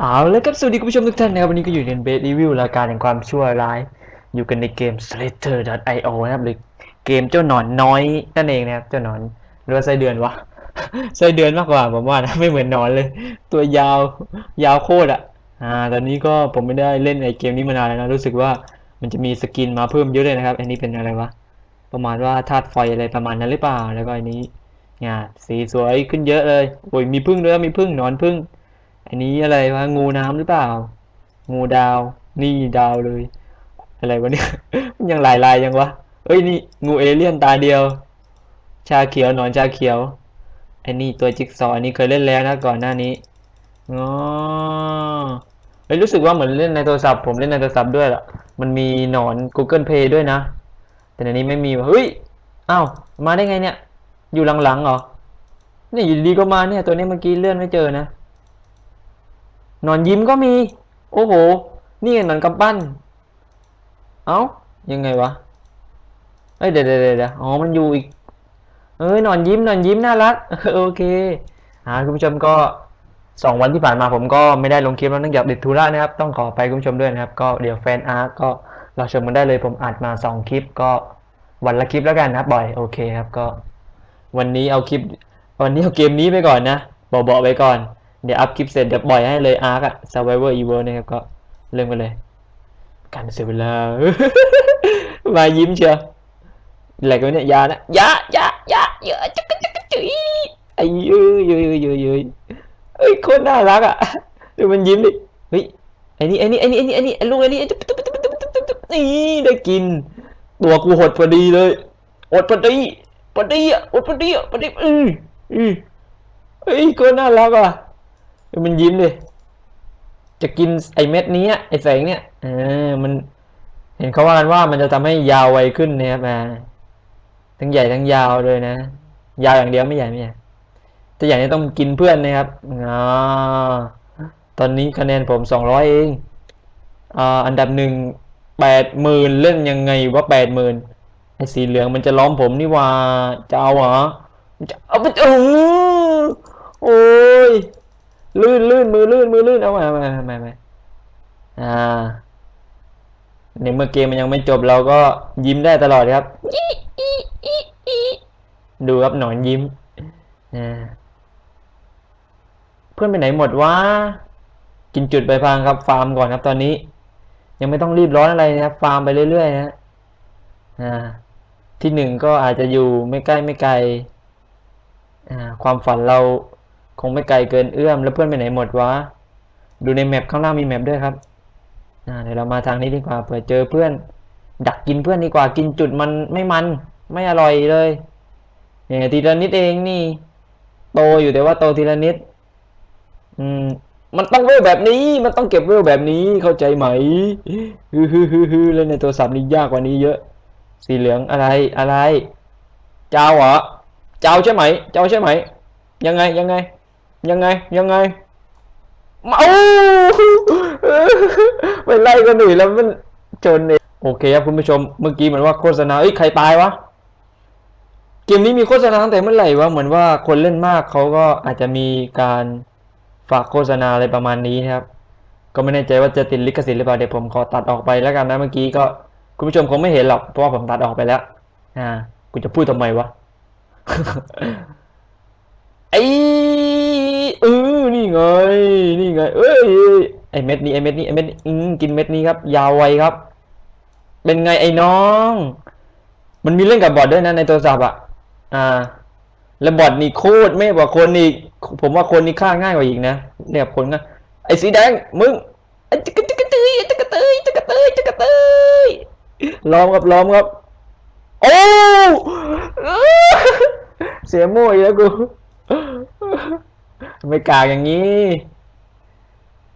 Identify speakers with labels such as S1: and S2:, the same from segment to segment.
S1: เอาแล้วครับสวัสดีคุณผู้ชมทุกท่านนะครับวันนี้ก็อยู่ในเบสรีวิวรายการแห่งความชั่วร้าย อยู่กันในเกม Slater.io นะครับหรือเกมเจ้าหนอนน้อยนั่นเองนะครับเจ้าหนอนหรือว่าไส้เดือนวะไส้เดือนมากกว่าผมว่านะไม่เหมือนหนอนเลย ตัวยาวยาวโคตรอะอ่าตอนนี้ก็ผมไม่ได้เล่นไอเกมนี้มานานแล้วนะรู้สึกว่ามันจะมีสกินมาเพิ่มเยอะเลยนะครับ อันนี้เป็นอะไรวะประมาณว่าธาตุไฟอะไรประมาณนั้นหรือเปล่าแล้วก็อันนี้เนี่ยสีสวยขึ้นเยอะเลยโอ้ยมีพึ่งด้วยมีพึ่งหนอนพึ่ง อันนี้อะไรวะงูน้ำหรือเปล่า งูดาว นี่ดาวเลย อะไรวะเนี่ย มันยังหลายลายยังวะเอ้ยนี่งูเอเลี่ยนตาเดียว ชาเขียวหนอนชาเขียวไอ้นี่ตัวจิ๊กซอว์อันนี้เคยเล่นแล้วนะก่อนหน้านี้อ๋อเฮ้ยรู้สึกว่าเหมือนเล่นในโทรศัพท์ผมเล่นในโทรศัพท์ด้วยล่ะ มันมีหนอน Google Play ด้วยนะ แต่ในนี้ไม่มีวะเฮ้ยอ้าวมาได้ไงเนี่ย อยู่หลังๆเหรอ นี่อยู่ดีก็มาเนี่ย ตัวนี้เมื่อกี้เลื่อนไม่เจอนะ หนอนยิ้มก็มี โอ้โห นี่ไงหนอนกำปั้น เอ้า ยังไงวะ เอ้ยเดี๋ยวเดี๋ยวเดี๋ยวอ๋อ มันอยู่อีก เอ้ยหนอนยิ้มหนอนยิ้มน่ารัก โอเคอ่าคุณผู้ชมก็สองวันที่ผ่านมาผมก็ไม่ได้ลงคลิปแล้วเนื่องจากติดธุระนะครับ ต้องขอไปคุณผู้ชมด้วยนะครับ ก็เดี๋ยวแฟนอาร์ก็เราชมกันได้เลยผมอัดมาสองคลิปก็วันละคลิปแล้วกันนะบบ่อยโอเคครับก็ วันนี้เอาคลิป วันนี้เอาเกมนี้ไปก่อนนะบอกๆไปก่อน เดี๋ยวอัพคลิปเสร็จเดี๋ยวปล่อยให้เลยอาร์คอะ Survivor Evo นะครับก็เริ่มกันเลย การเสียเวลา มายิ้มเชียวอะไรกันเนี่ยยานะยายายาเยอะจักจักจุยไอ้ย้ยยยยยเย้ยเอ้ยโคตรน่ารักอะดูมันยิ้มดิเฮ้ยไอ้นี่ไอ้นี่ไอ้นี่ไอ้นี่ไอ้นี่ไอ้ลูกไอ้นี่ไอ้ตุ๊บตุ๊บตุ๊บตุ๊บตุ๊บตุ๊บตุ๊บนี่ได้กิน ตัวกูหดพอดีเลยอดพอดีพอดีอะอดพอดีอะพอดีอืออือเฮ้ยโคตรน่ารักอะ ดูมันยิ้มดิจะกินไอเม็ดนี้ไอแสงเนี่ยเออมัน เห็นเขาว่ากันว่ามันจะทำให้ยาวไวขึ้นนะครับอ่าทั้งใหญ่ทั้งยาวเลยนะ ยาวอย่างเดียวไม่ใหญ่ไม่ใหญ่แต่ใหญ่นี่ต้องกินเพื่อนนะครับอ่าตอนนี้คะแนนผมสองร้อยเองอ่าอันดับหนึ่งแปดหมื่นเล่นยังไงว่าแปดหมื่นไอสีเหลืองมันจะล้อมผมนี่ว่าจะเอาเหรอจะเอาไปเออโอ้ย ลื่นลื่นมือลื่นมือลื่นเอามามามามามาอ่าในเมื่อเกมมันยังไม่จบเราก็ยิ้มได้ตลอดครับ ดูครับหนอนยิ้มเพื่อนไปไหนหมดวะกินจุดไปพังครับ ฟาร์มก่อนครับตอนนี้ ยังไม่ต้องรีบร้อนอะไรนะครับ ฟาร์มไปเรื่อยๆนะอ่าที่หนึ่งก็อาจจะอยู่ไม่ใกล้ไม่ไกลอ่าความฝันเรา คงไม่ไกลเกินเอื้อมแล้วเพื่อนไปไหนหมดวะ ดูในแมปข้างล่างมีแมปด้วยครับอ่าเดี๋ยวเรามาทางนี้ดีกว่าเผื่อเจอเพื่อน ดักกินเพื่อนดีกว่ากินจุดมันไม่มัน ไม่อร่อยเลยเนี่ยทีละนิดเองนี่ โตอยู่แต่ว่าโตทีละนิด อืม มันต้องเวลแบบนี้ มันต้องเก็บเวลแบบนี้เข้าใจไหมฮือฮือฮือฮือแล้วในโทรศัพท์นี่ยากกว่านี้เยอะ สีเหลืองอะไรอะไร เจ้าเหรอ เจ้าใช่ไหม เจ้าใช่ไหม ยังไงยังไง ยังไงยังไงเมาไปไล่กันหน่อยแล้วมันจนเองโอเคครับคุณผู้ชมเมื่อกี้เหมือนว่าโฆษณาเอ้ยใครตายวะเกมนี้มีโฆษณาตั้งแต่เมื่อไหร่วะเหมือนว่าคนเล่นมากเขาก็อาจจะมีการฝากโฆษณาอะไรประมาณนี้นะครับ ก็ไม่แน่ใจว่าจะติดลิขสิทธิ์หรือเปล่าเดี๋ยวผมขอตัดออกไปแล้วกันนะเมื่อกี้ก็คุณผู้ชมคงไม่เห็นหรอกเพราะว่าผมตัดออกไปแล้วอ่ากูจะพูดทำไมวะไอ้เออ นี่ไง นี่ไง เอ้ยไอเม็ดนี้ไอเม็ดนี้ไอเม็ดนี้อืมกินเม็ดนี้ครับ ยาวไวครับ เป็นไงไอ้น้อง มันมีเล่นกับบอทด้วยนะในโทรศัพท์อะ อ่า แล้วบอทนี่โคตรไม่กว่าคนอีก ผมว่าคนนี่ฆ่าง่ายกว่าอีกนะ เนี่ยคนก็ไอสีแดง มึงไอจักจักเตยจักรเตยจักรเตยจักรเตยล้อมครับล้อมครับ โอ้เสียมั่วอีกแล้วกู ไม่กากอย่างนี้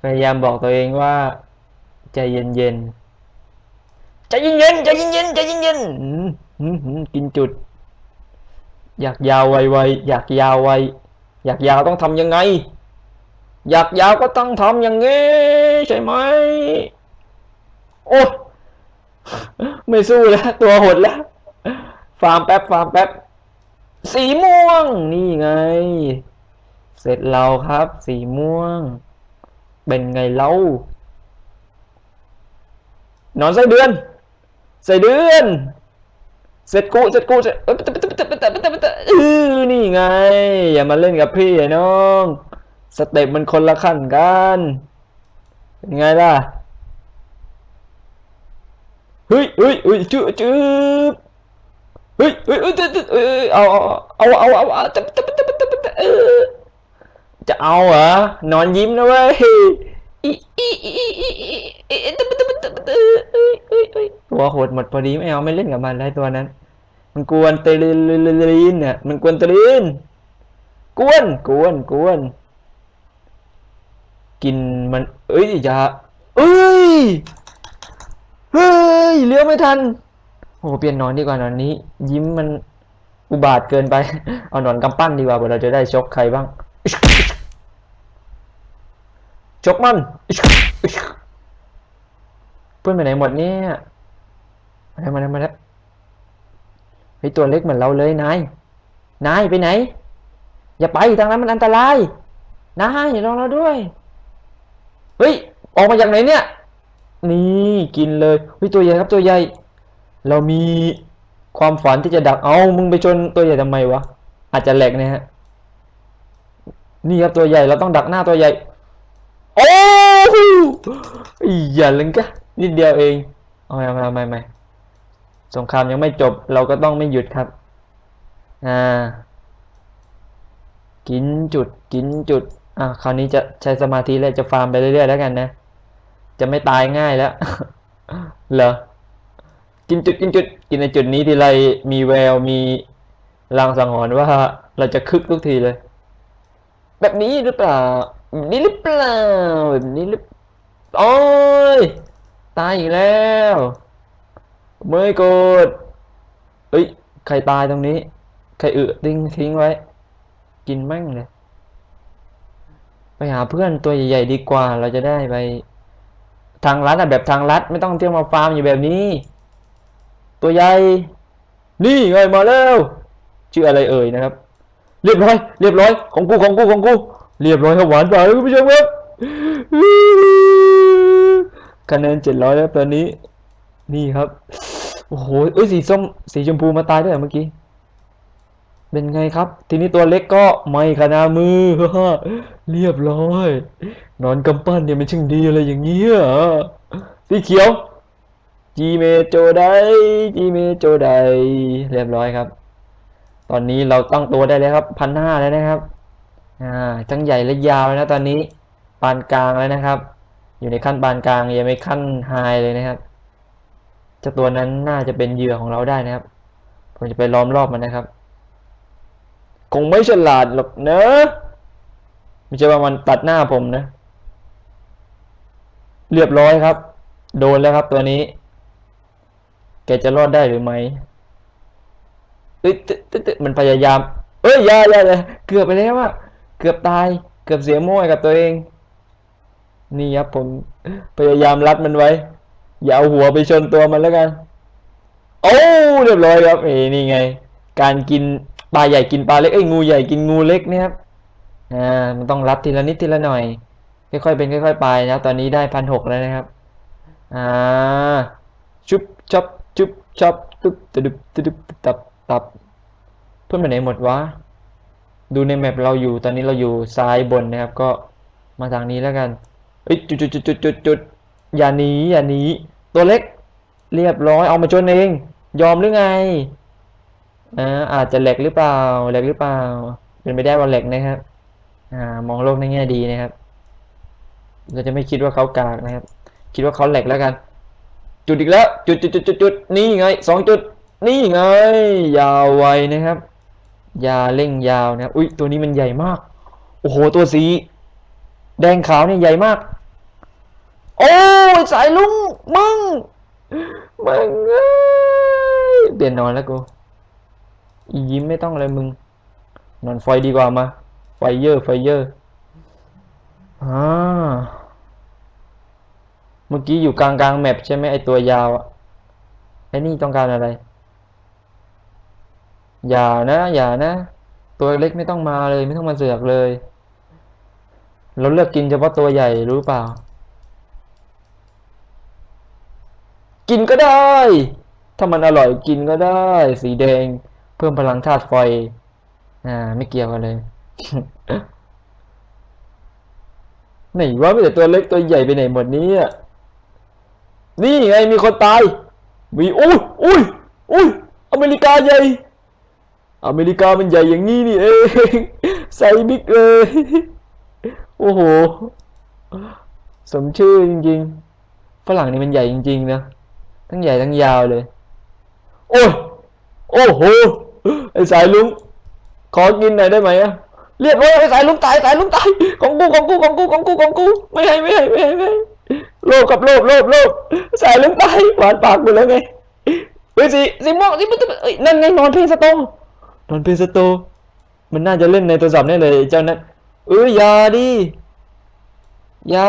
S1: พยายามบอกตัวเองว่าใจเย็นๆใจเย็นๆใจเย็นๆใจเย็นๆอืมอืมอืมกินจุด อยากยาวไวๆอยากยาวไวอยากยาวต้องทำยังไง อยากยาวก็ต้องทำอย่างนี้ใช่ไหมโอ้ไม่สู้แล้ว ตัวหดแล้ว ฟาร์มแป๊บฟาร์มแป๊บสีม่วง นี่ไงเส ร็จเราครับ สีม่วง เป็นไงเล่านอนไส้เดือนไส้เดือนเสร็จกูเสร็จกูเสร็จเอ้ยเออนี่ไง อย่ามาเล่นกับพี่ไอ้น้องสเต็ปมันคนละขั้นกันเป็นไงล่ะเฮ้ยเฮ้ยเฮ้ยจื๊บจื๊บเฮ้ยเฮ้ยเฮ้ยเฮ้ยเฮ้ยเอาเอาเอาเอาเอาเอาจะจะจะจะจะเออ จะเอาเหรอ นอนยิ้มนะเว้ยอีอีอีอีอีอีอีตะตะตะตะตะเอ้ยเอ้ยเอ้ยตัวโหดหมดพอดีไม่เอาไม่เล่นกับมันแล้วตัวนั้น มันกวนตรีนลีนเนี่ยมันกวนตรีนกวนกวนกวนกินมัน เอ้ยอย่าเอ้ยเฮ้ยเลี้ยวไม่ทันโอ้เปลี่ยนนอนดีกว่านอนนี้ ยิ้มมันอุบาทเกินไป เอานอนกำปั้นดีกว่าเผื่อเราจะได้ชกใครบ้าง ชกมันเพื่อนไปไหนหมดเนี่ยมาแล้วมาแล้วมาแล้วเฮ้ตัวเล็กเหมือนเราเลยนายนายไปไหน อย่าไปทางนั้นมันอันตรายนายรอเราด้วยเฮ้ยออกมาจากไหนเนี่ย นี่กินเลยเฮ้ยตัวใหญ่ครับตัวใหญ่ เรามีความฝันที่จะดักเอามึงไปชนตัวใหญ่ทำไมวะอาจจะแหลกนะฮะนี่ครับตัวใหญ่เราต้องดักหน้าตัวใหญ่ โอ้โหอย่าลึงกะนิดเดียวเองเอาไม่เอาไม่เอาไม่ไม่สงครามยังไม่จบ เราก็ต้องไม่หยุดครับ อ่า กินจุดกินจุด อะคราวนี้จะใช้สมาธิแล้วจะฟาร์มไปเรื่อยๆแล้วกันนะ จะไม่ตายง่ายแล้ว เหรอ กินจุดกินจุด กินในจุดนี้ทีไรมีแววมีลางสังหรณ์ว่าเราจะคึกทุกทีเลย แบบนี้หรือเปล่า แบบนี้หรือเปล่าแบบนี้หรือโอ้ยตายอีกแล้วเมื่อยกดเอ้ยใครตายตรงนี้ ใครอึทิ้งทิ้งไว้ กินแม่งเลย ไปหาเพื่อนตัวใหญ่ๆดีกว่า เราจะได้ไป ทางลัดอะแบบทางลัดไม่ต้องเที่ยวมาฟาร์มอยู่แบบนี้ ตัวใหญ่ นี่ไงมาแล้วชื่ออะไรเอ่ยนะครับ เรียบร้อย เรียบร้อย ของกูของกูของกู เรียบร้อยครับหวานไปคุณผู้ชมครับคะแนนเจ็ดร้อยแล้วตอนนี้ นี่ครับโอ้โหเอ้ยสีส้มสีชมพูมาตายด้วยเหรอเมื่อกี้เป็นไงครับ ทีนี้ตัวเล็กก็ไม่ขนามือเรียบร้อย นอนกำปั้นเนี่ยมันช่างดีอะไรอย่างเงี้ยสีเขียวจีเมโจไดจีเมโจไดเรียบร้อยครับ ตอนนี้เราตั้งตัวได้แล้วครับพันห้าแล้วนะครับ อ่าทั้งใหญ่และยาวแล้วนะตอนนี้ปานกลางแล้วนะครับ อยู่ในขั้นปานกลางยังไม่ขั้นไฮเลยนะครับเจ้าตัวนั้นน่าจะเป็นเหยื่อของเราได้นะครับผมจะไปล้อมรอบมันนะครับ คงไม่ฉลาดหรอกเนอะไม่ใช่ว่ามันตัดหน้าผมนะ เรียบร้อยครับ โดนแล้วครับตัวนี้ แกจะรอดได้หรือไม่เอ้ยมันพยายาม เอ้ยยาอย่าอย่าเกือบไปแล้วอะ เกือบตายเกือบเสียโม่ให้กับตัวเอง นี่ครับผมพยายามรัดมันไว้ อย่าเอาหัวไปชนตัวมันแล้วกัน โอ้เรียบร้อยครับเอ้นี่ไง การกินปลาใหญ่กินปลาเล็กเอ้ยงูใหญ่กินงูเล็กเนี่ยครับอ่ามันต้องรัดทีละนิดทีละหน่อย ค่อยๆเป็นค่อยๆไปนะตอนนี้ได้พันหกแล้วนะครับอ่าชุบชับชุบชับตึ๊บตึ๊บตึ๊บตึ๊บตับตับเพื่อนไปไหนหมดวะ ดูในแมปเราอยู่ตอนนี้เราอยู่ซ้ายบนนะครับ ก็มาทางนี้แล้วกันเอ้ยจุดจุดจุดจุดจุดจุดอย่าหนีอย่าหนีตัวเล็ก เรียบร้อยเอามาชนเอง ยอมหรือไงอ่าอาจจะแหลกหรือเปล่าแหลกหรือเปล่า เป็นไปได้ว่าแหลกนะครับ อ่ามองโลกในแง่ดีนะครับ เราจะไม่คิดว่าเขากากนะครับ คิดว่าเขาแหลกแล้วกัน จุดอีกแล้ว จุดจุดจุดจุดจุดนี่ไงสองจุดนี่ไงยาวไวนะครับ ยาเร่งยาวนะอุ้ยตัวนี้มันใหญ่มาก โอ้โห ตัวสี แดงขาวเนี่ยใหญ่มาก โอ้ยสายลุงมึงมึงเอ้ยเปลี่ยนนอนแล้วกูอียิ้มไม่ต้องเลยมึง นอนไฟดีกว่ามา ไฟเยอร์ไฟเยอร์อ่าเมื่อกี้อยู่กลางกลางแมปใช่ไหมไอตัวยาวอะไอนี่ต้องการอะไร อย่านะ อย่านะ ตัวเล็กไม่ต้องมาเลย ไม่ต้องมาเสือกเลย เราเลือกกินเฉพาะตัวใหญ่รู้เปล่า กินก็ได้ ถ้ามันอร่อยกินก็ได้ สีแดง เพิ่มพลังธาตุไฟ อ่า ไม่เกี่ยวกันเลยไหนว่ามีแต่ตัวเล็กตัวใหญ่ไปไหนหมดนี้นี่ไงมีคนตายมีอุ้ยอุ้ยอุ้ยอเมริกาใหญ่ อเมริกามันใหญ่อย่างนี้นี่เองไซบิ๊กเลย โอ้โห สมชื่อจริงๆ ฝรั่งนี่มันใหญ่จริง ๆ นะ ทั้งใหญ่ทั้งยาวเลย โอ้โอ้โห ไอ้สายลุง ขอกินหน่อยได้ไหมอะเรียบร้อยไอ้สายลุงตายสายลุงตาย ของกูของกูของกูของกูของกู ไม่ให้ไม่ให้ไม่ให้ไม่ให้โลภกับโลภโลภโลภสายลุงตายหวานปากหมดแล้วไงเฮ้ยสีสีม่วงสีมันเอ้ยนั่นไงนอนเพลงสตร์น อนเพลงสโตร์มันน่าจะเล่นในโทรศัพท์แน่เลยเจ้านั้นเอ้ยอย่าดิอย่า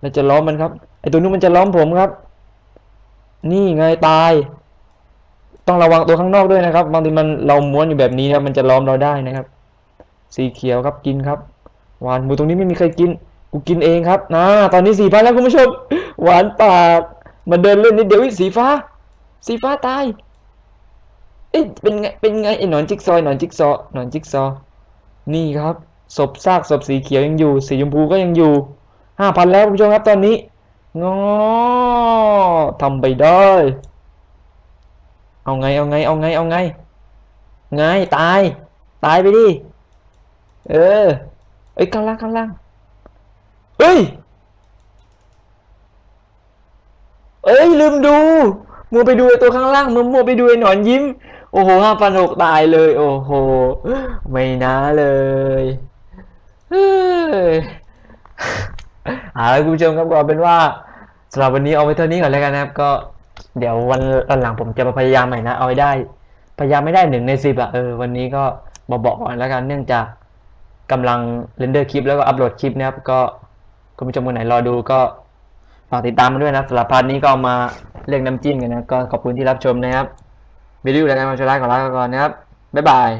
S1: เราจะล้อมมันครับไอตัวนู้นมันจะล้อมผมครับ นี่ไงตาย ต้องระวังตัวข้างนอกด้วยนะครับ บางทีมันเราม้วนอยู่แบบนี้นะครับมันจะล้อมเราได้นะครับ สีเขียวครับกินครับ หวานหมูตรงนี้ไม่มีใครกินกูกินเองครับนะตอนนี้สี่พันแล้วคุณผู้ชม หวานปากมาเดินเล่นนิดเดียวสีฟ้า สีฟ้าตาย เอ๊ะเป็นไงเป็นไงไอ้หนอนจิ๊กซอหนอนจิ๊กซอหนอนจิ๊กซอ นี่ครับศพซากศพสีเขียวยังอยู่ สีชมพูก็ยังอยู่ห้าพันแล้วคุณผู้ชมครับตอนนี้งอทำไปได้เอาไงเอาไงเอาไงเอาไงไงตาย ตายไปดิเออเอ้ยข้างล่างข้างล่างเฮ้ยเอ้ยลืมดูมัวไปดูไอ้ตัวข้างล่างมัวมัวไปดูไอ้หนอนยิ้ม โอ้โหห้าพันหกตายเลย โอ้โห ไม่นะเลยเฮ้ยเอาละคุณผู้ชมครับก็เป็นว่าสำหรับวันนี้เอาไว้เท่านี้ก่อนแล้วกันนะครับ ก็เดี๋ยววันวันหลังผมจะมาพยายามใหม่นะ เอาไว้ได้ พยายามไม่ได้หนึ่งในสิบอะเออวันนี้ก็มาบอกก่อนแล้วกันเนื่องจากกำลังเรนเดอร์คลิปแล้วก็อัปโหลดคลิปนะครับ ก็คุณผู้ชมคนไหนรอดูก็ฝากติดตามมาด้วยนะสำหรับพาร์ทนี้ก็เอามาเรียกน้ำจิ้มกันนะก็ขอบคุณที่รับชมนะครับ วิดีโอรายการมาชลาก่อนลาก่อนนะครับ บ๊ายบาย